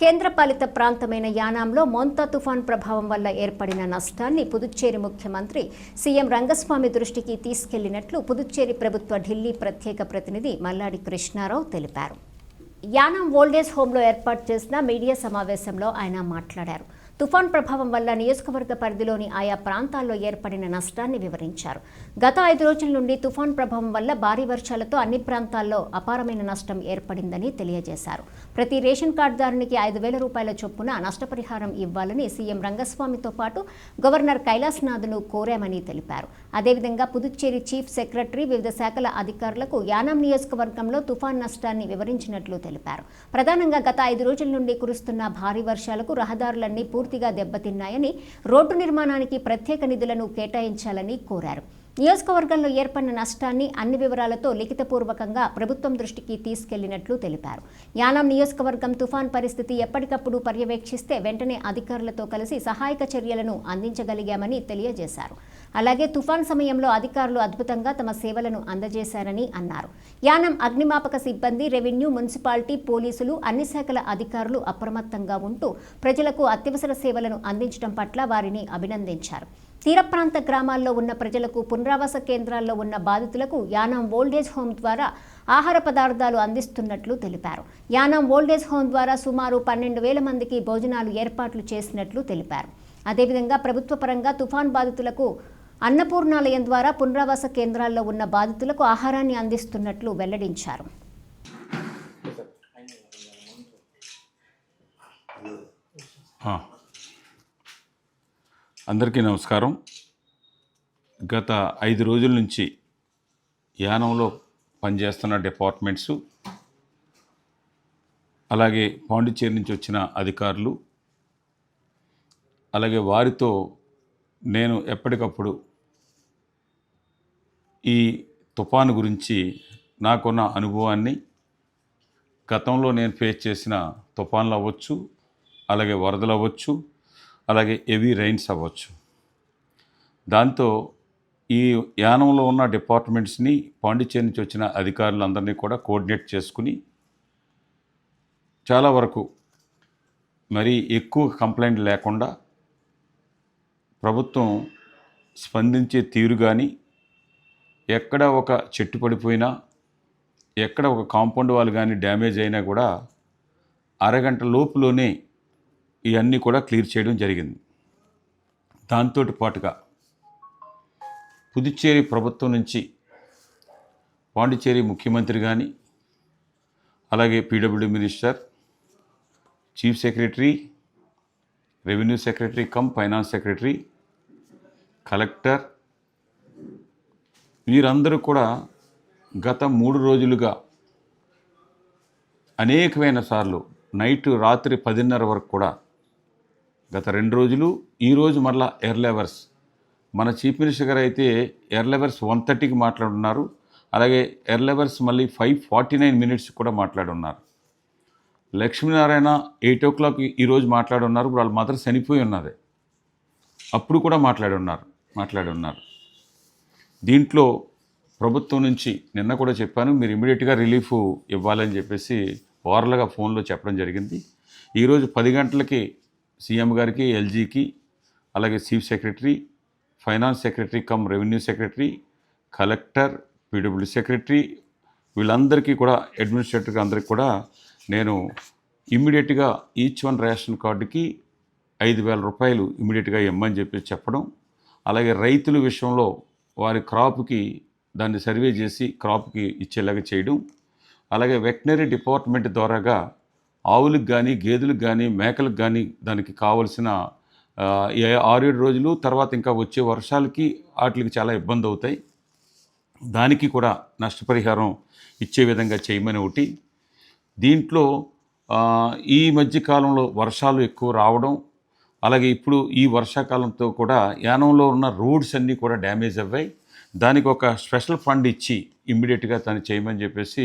కేంద్రపాలిత ప్రాంతమైన యానాంలో మోంతా తుఫాన్ ప్రభావం వల్ల ఏర్పడిన నష్టాన్ని పుదుచ్చేరి ముఖ్యమంత్రి సీఎం రంగస్వామి దృష్టికి తీసుకెళ్ళినట్లు పుదుచ్చేరి ప్రభుత్వ ఢిల్లీ ప్రత్యేక ప్రతినిధి మల్లాడి కృష్ణారావు తెలిపారు. యానాం ఓల్డేజ్ హోంలో ఏర్పాటు చేసిన మీడియా సమావేశంలో ఆయన మాట్లాడారు. తుఫాన్ ప్రభావం వల్ల నియోజకవర్గ పరిధిలోని ఆయా ప్రాంతాల్లో ఏర్పడిన నష్టాన్ని వివరించారు. గత ఐదు రోజుల నుండి తుఫాన్ ప్రభావం వల్ల భారీ వర్షాలతో అన్ని ప్రాంతాల్లో అపారమైన నష్టం ఏర్పడిందని తెలియజేశారు. ప్రతి రేషన్ కార్డుదారునికి ఐదు వేల రూపాయల చొప్పున నష్టపరిహారం ఇవ్వాలని సీఎం రంగస్వామితో పాటు గవర్నర్ కైలాస్నాథ్ను కోరామని తెలిపారు. అదేవిధంగా పుదుచ్చేరి చీఫ్ సెక్రటరీ వివిధ శాఖల అధికారులకు యానాం నియోజకవర్గంలో తుఫాన్ నష్టాన్ని వివరించినట్లు తెలిపారు. ప్రధానంగా గత ఐదు రోజుల నుండి కురుస్తున్న భారీ వర్షాలకు రహదారులన్నీ పూర్తిగా దెబ్బతిన్నాయని రోడ్డు నిర్మాణానికి ప్రత్యేక నిధులను కేటాయించాలని కోరారు. నియోజకవర్గంలో ఏర్పడిన నష్టాన్ని అన్ని వివరాలతో లిఖితపూర్వకంగా ప్రభుత్వం దృష్టికి తీసుకెళ్ళినట్లు తెలిపారు. యానాం నియోజకవర్గం తుఫాన్ పరిస్థితి ఎప్పటికప్పుడు పర్యవేక్షిస్తే వెంటనే అధికారులతో కలిసి సహాయక చర్యలను అందించగలిగామని తెలియజేశారు. అలాగే తుఫాన్ సమయంలో అధికారులు అద్భుతంగా తమ సేవలను అందజేశారని అన్నారు. యానం అగ్నిమాపక సిబ్బంది రెవెన్యూ మున్సిపాలిటీ పోలీసులు అన్ని శాఖల అధికారులు అప్రమత్తంగా ఉంటూ ప్రజలకు అత్యవసర సేవలను అందించడం పట్ల వారిని అభినందించారు. తీర ప్రాంత గ్రామాల్లో ఉన్న ప్రజలకు పునరావాస కేంద్రాల్లో ఉన్న బాధితులకు యానం ఓల్డేజ్ హోమ్ ద్వారా ఆహార పదార్థాలు అందిస్తున్నట్లు తెలిపారు. యానం ఓల్డేజ్ హోమ్ ద్వారా సుమారు పన్నెండు వేల మందికి భోజనాలు ఏర్పాట్లు చేసినట్లు తెలిపారు. అదేవిధంగా ప్రభుత్వ పరంగా తుఫాన్ బాధితులకు అన్నపూర్ణాలయం ద్వారా పునరావాస కేంద్రాల్లో ఉన్న బాధితులకు ఆహారాన్ని అందిస్తున్నట్లు వెల్లడించారు. Huh. అందరికీ నమస్కారం. గత ఐదు రోజుల నుంచి యానంలో పనిచేస్తున్న డిపార్ట్మెంట్సు అలాగే పాండిచ్చేరి నుంచి వచ్చిన అధికారులు అలాగే వారితో నేను ఎప్పటికప్పుడు ఈ తుఫాను గురించి నాకున్న అనుభవాన్ని గతంలో నేను ఫేస్ చేసిన తుఫాన్లు అవ్వచ్చు అలాగే వరదలు అవ్వచ్చు అలాగే హెవీ రైన్స్ అవ్వచ్చు. దాంతో ఈ యానంలో ఉన్న డిపార్ట్మెంట్స్ని పాండిచ్చేరి నుంచి వచ్చిన అధికారులందరినీ కూడా కోఆర్డినేట్ చేసుకుని చాలా వరకు మరీ ఎక్కువ కంప్లైంట్ లేకుండా ప్రభుత్వం స్పందించే తీరు కానీ ఎక్కడ ఒక చెట్టు పడిపోయినా ఎక్కడ ఒక కాంపౌండ్ వాల్ కానీ డ్యామేజ్ అయినా కూడా అరగంట లోపులోనే ఇవన్నీ కూడా క్లియర్ చేయడం జరిగింది. దాంతో పాటుగా పుదుచ్చేరి ప్రభుత్వం నుంచి పాండిచ్చేరి ముఖ్యమంత్రి కానీ అలాగే P W minister chief secretary revenue secretary cum finance secretary collector వీరందరూ కూడా గత మూడు రోజులుగా అనేకమైన సార్లు నైట్ రాత్రి పదిన్నర వరకు కూడా గత రెండు రోజులు ఈరోజు మరలా ఎయిర్లెవర్స్ మన చీఫ్ మినిస్టర్ గారు అయితే ఎయిర్లెవర్స్ వన్ థర్టీకి మాట్లాడున్నారు. అలాగే ఎయిర్లెవర్స్ మళ్ళీ ఫైవ్ ఫార్టీ నైన్ మినిట్స్ కూడా మాట్లాడున్నారు. లక్ష్మీనారాయణ ఎయిట్ ఓ క్లాక్ ఈరోజు మాట్లాడున్నారు. ఇప్పుడు వాళ్ళ మదర్ చనిపోయి ఉన్నది. అప్పుడు కూడా మాట్లాడి ఉన్నారు మాట్లాడి ఉన్నారు దీంట్లో ప్రభుత్వం నుంచి నిన్న కూడా చెప్పాను మీరు ఇమీడియట్గా రిలీఫ్ ఇవ్వాలని చెప్పేసి ఓరల్గా ఫోన్లో చెప్పడం జరిగింది. ఈరోజు పది గంటలకి సీఎం గారికి ఎల్జీకి అలాగే chief secretary finance secretary cum revenue secretary collector P W secretary వీళ్ళందరికీ కూడా అడ్మినిస్ట్రేటర్కి అందరికి కూడా నేను ఇమ్మీడియట్గా ఈచ్ వన్ రేషన్ కార్డుకి ఐదు వేల రూపాయలు ఇమ్మీడియట్గా ఇమ్మని చెప్పి చెప్పడం అలాగే రైతుల విషయంలో వారి క్రాప్కి దాన్ని సర్వే చేసి క్రాప్కి ఇచ్చేలాగా చేయడం అలాగే వెటనరీ డిపార్ట్మెంట్ ద్వారాగా ఆవులకు కానీ గేదెలకు కానీ మేకలకు కానీ దానికి కావలసిన ఆరేడు రోజులు తర్వాత ఇంకా వచ్చే వర్షాలకి వాటికి చాలా ఇబ్బంది అవుతాయి. దానికి కూడా నష్టపరిహారం ఇచ్చే విధంగా చేయమని ఒకటి. దీంట్లో ఈ మధ్యకాలంలో వర్షాలు ఎక్కువ రావడం అలాగే ఇప్పుడు ఈ వర్షాకాలంతో కూడా యానంలో ఉన్న రోడ్స్ అన్నీ కూడా డ్యామేజ్ అవ్వాయి. దానికి ఒక స్పెషల్ ఫండ్ ఇచ్చి ఇమ్మీడియట్గా తను చేయమని చెప్పేసి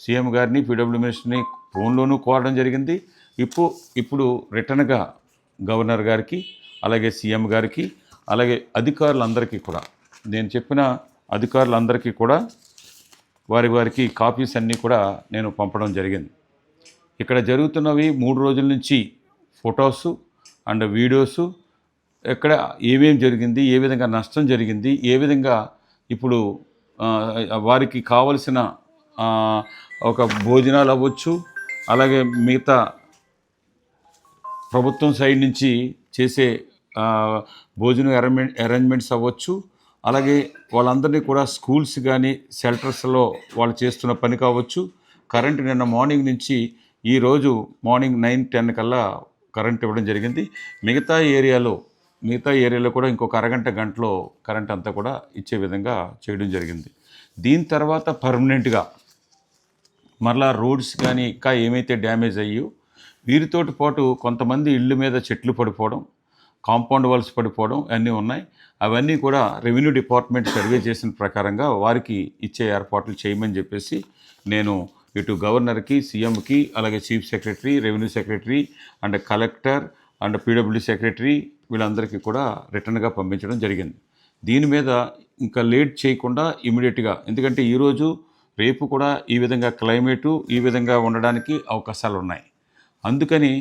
సీఎం గారిని పీడబ్ల్యూ మినిస్టర్ని ఫోన్లోనూ కోరడం జరిగింది. ఇప్పుడు ఇప్పుడు రిటర్న్గా గవర్నర్ గారికి అలాగే సీఎం గారికి అలాగే అధికారులందరికీ కూడా నేను చెప్పిన అధికారులందరికీ కూడా వారి వారికి కాపీస్ అన్నీ కూడా నేను పంపడం జరిగింది. ఇక్కడ జరుగుతున్నవి మూడు రోజుల నుంచి ఫొటోస్ అండ్ వీడియోస్. ఎక్కడ ఏమేమి జరిగింది ఏ విధంగా నష్టం జరిగింది ఏ విధంగా ఇప్పుడు వారికి కావలసిన ఒక భోజనాలు అవ్వచ్చు అలాగే మిగతా ప్రభుత్వం సైడ్ నుంచి చేసే భోజనం అరేంజ్మెంట్ అరేంజ్మెంట్స్ అవ్వచ్చు. అలాగే వాళ్ళందరినీ కూడా స్కూల్స్ కానీ షెల్టర్స్లో వాళ్ళు చేస్తున్న పని కావచ్చు. కరెంట్ నిన్న మార్నింగ్ నుంచి ఈరోజు మార్నింగ్ నైన్ టెన్ కల్లా కరెంట్ ఇవ్వడం జరిగింది. మిగతా ఏరియాలో మిగతా ఏరియాలో కూడా ఇంకొక అరగంట గంటలో కరెంట్ అంతా కూడా ఇచ్చే విధంగా చేయడం జరిగింది. దీని తర్వాత పర్మనెంట్గా మరలా రోడ్స్ కానీ ఇంకా ఏమైతే డ్యామేజ్ అయ్యో వీరితోటి పాటు కొంతమంది ఇళ్ళు మీద చెట్లు పడిపోవడం కాంపౌండ్ వాల్స్ పడిపోవడం అన్నీ ఉన్నాయి. అవన్నీ కూడా రెవెన్యూ డిపార్ట్మెంట్ సర్వే చేసిన ప్రకారంగా వారికి ఇచ్చే ఏర్పాట్లు చేయమని చెప్పేసి నేను ఇటు గవర్నర్కి సీఎంకి అలాగే chief secretary revenue secretary and collector and P W secretary వీళ్ళందరికీ కూడా రిటర్న్గా పంపించడం జరిగింది. దీని మీద ఇంకా లేట్ చేయకుండా ఇమీడియట్గా ఎందుకంటే ఈరోజు రేపు కూడా ఈ విధంగా క్లైమేటు ఈ విధంగా ఉండడానికి అవకాశాలు ఉన్నాయి అందుకని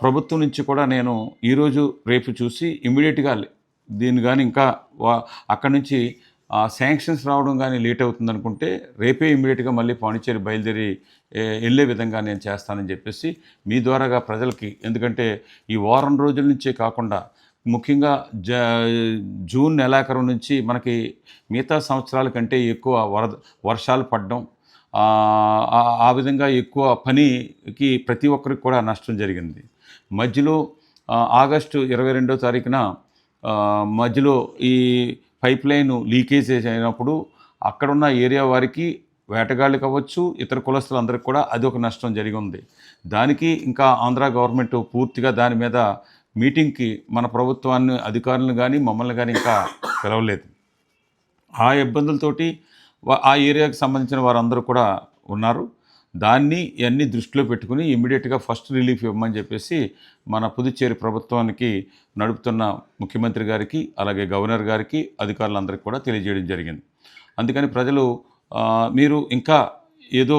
ప్రభుత్వం నుంచి కూడా నేను ఈరోజు రేపు చూసి ఇమ్మీడియట్గా దీన్ని కానీ ఇంకా వా- అక్కడి నుంచి శాంక్షన్స్ రావడం కానీ లేట్ అవుతుంది అనుకుంటే రేపే ఇమ్మీడియట్గా మళ్ళీ పాండిచ్చేరి బయలుదేరి వెళ్ళే విధంగా నేను చేస్తానని చెప్పేసి మీ ద్వారాగా ప్రజలకి ఎందుకంటే ఈ వారం రోజుల నుంచే కాకుండా ముఖ్యంగా జ జూన్ నెలాఖరు నుంచి మనకి మిగతా సంవత్సరాల కంటే ఎక్కువ వరద వర్షాలు పడడం ఆ, విధంగా ఎక్కువ పనికి ప్రతి ఒక్కరికి కూడా నష్టం జరిగింది. మధ్యలో ఆగస్టు ఇరవై రెండో తారీఖున మధ్యలో ఈ పైప్ లైన్ లీకేజ్ అయినప్పుడు అక్కడున్న ఏరియా వారికి వేటగాళ్ళకి కావచ్చు ఇతర కులస్తులందరికీ కూడా అది ఒక నష్టం జరిగి ఉంది. దానికి ఇంకా ఆంధ్ర గవర్నమెంట్ పూర్తిగా దాని మీద మీటింగ్కి మన ప్రభుత్వాన్ని అధికారులను కానీ మమ్మల్ని కానీ ఇంకా పిలవలేదు. ఆ ఇబ్బందులతోటి ఆ ఏరియాకి సంబంధించిన వారందరూ కూడా ఉన్నారు. దాన్ని ఇవన్నీ దృష్టిలో పెట్టుకుని ఇమ్మీడియట్గా ఫస్ట్ రిలీఫ్ ఇవ్వమని చెప్పేసి మన పుదుచ్చేరి ప్రభుత్వానికి నడుపుతున్న ముఖ్యమంత్రి గారికి అలాగే గవర్నర్ గారికి అధికారులందరికీ కూడా తెలియజేయడం జరిగింది. అందుకని ప్రజలు మీరు ఇంకా ఏదో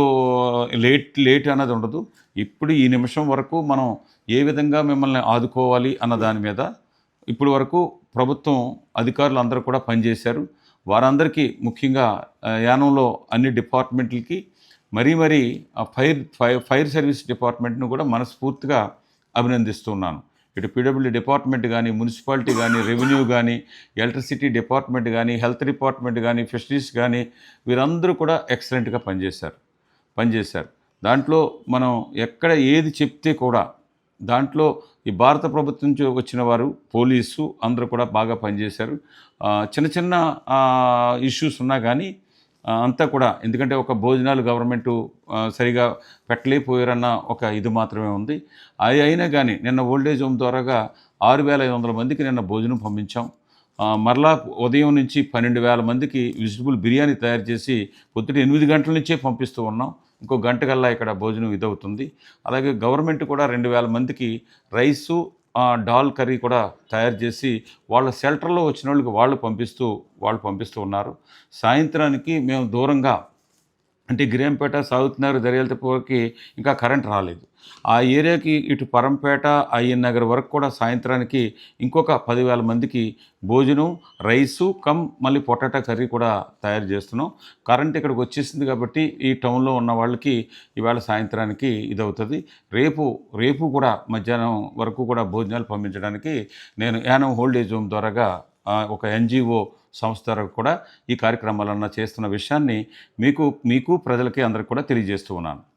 లేట్ లేట్ అన్నది ఉండదు. ఇప్పుడు ఈ నిమిషం వరకు మనం ఏ విధంగా మిమ్మల్ని ఆదుకోవాలి అన్న దాని మీద ఇప్పటి వరకు ప్రభుత్వం అధికారులు అందరూ కూడా పనిచేశారు. వారందరికీ ముఖ్యంగా యానంలో అన్ని డిపార్ట్మెంట్లకి మరీ మరీ ఆ ఫైర్ ఫైర్ ఫైర్ సర్వీస్ డిపార్ట్మెంట్ను కూడా మనస్ఫూర్తిగా అభినందిస్తున్నాను. ఇటు పీడబ్ల్యూ డిపార్ట్మెంట్ కానీ మున్సిపాలిటీ కానీ రెవెన్యూ కానీ ఎలక్ట్రిసిటీ డిపార్ట్మెంట్ కానీ హెల్త్ డిపార్ట్మెంట్ కానీ ఫిషరీస్ కానీ వీరందరూ కూడా ఎక్సలెంట్గా పనిచేశారు. పనిచేశారు. దాంట్లో మనం ఎక్కడ ఏది చెప్తే కూడా దాంట్లో ఈ భారత ప్రభుత్వం నుంచి వచ్చిన వారు పోలీసు అందరూ కూడా బాగా పనిచేశారు. చిన్న చిన్న ఇష్యూస్ ఉన్నా కానీ అంతా కూడా ఎందుకంటే ఒక భోజనాలు గవర్నమెంట్ సరిగా పెట్టలేకపోయారన్న ఒక ఇది మాత్రమే ఉంది. అది అయినా కానీ నిన్న ఓల్డేజ్ హోమ్ ద్వారాగా ఆరు వేల ఐదు వందల మందికి నిన్న భోజనం పంపించాం. మరలా ఉదయం నుంచి పన్నెండు వేల మందికి విజిటబుల్ బిర్యానీ తయారు చేసి పొద్దుట ఎనిమిది గంటల నుంచే పంపిస్తూ ఉన్నాం. ఇంకో గంట కల్లా ఇక్కడ భోజనం ఇదవుతుంది. అలాగే గవర్నమెంట్ కూడా రెండు వేల మందికి రైసు డాల్ కర్రీ కూడా తయారు చేసి వాళ్ళ షెల్టర్లో వచ్చిన వాళ్ళకి వాళ్ళు పంపిస్తూ వాళ్ళు పంపిస్తూ ఉన్నారు. సాయంత్రానికి మేము దూరంగా అంటే గిరేంపేట సాగుతున్నారు దర్యాలతపురకి ఇంకా కరెంట్ రాలేదు. ఆ ఏరియాకి ఇటు పరంపేట అయ్యన్ నగర్ వరకు కూడా సాయంత్రానికి ఇంకొక పదివేల మందికి భోజనం రైసు కమ్ మళ్ళీ పొటాటా కర్రీ కూడా తయారు చేస్తున్నాం. కరెంట్ ఇక్కడికి వచ్చేసింది కాబట్టి ఈ టౌన్లో ఉన్న వాళ్ళకి ఇవాళ సాయంత్రానికి ఇదవుతుంది. రేపు రేపు కూడా మధ్యాహ్నం వరకు కూడా భోజనాలు పంపించడానికి నేను యానం హోల్డేజ్ హోమ్ ద్వారాగా ఒక ఎన్జిఓ సంస్థలకు కూడా ఈ కార్యక్రమాలన్నా చేస్తున్న విషయాన్ని మీకు మీకు ప్రజలకి అందరికి కూడా తెలియజేస్తూ ఉన్నాను.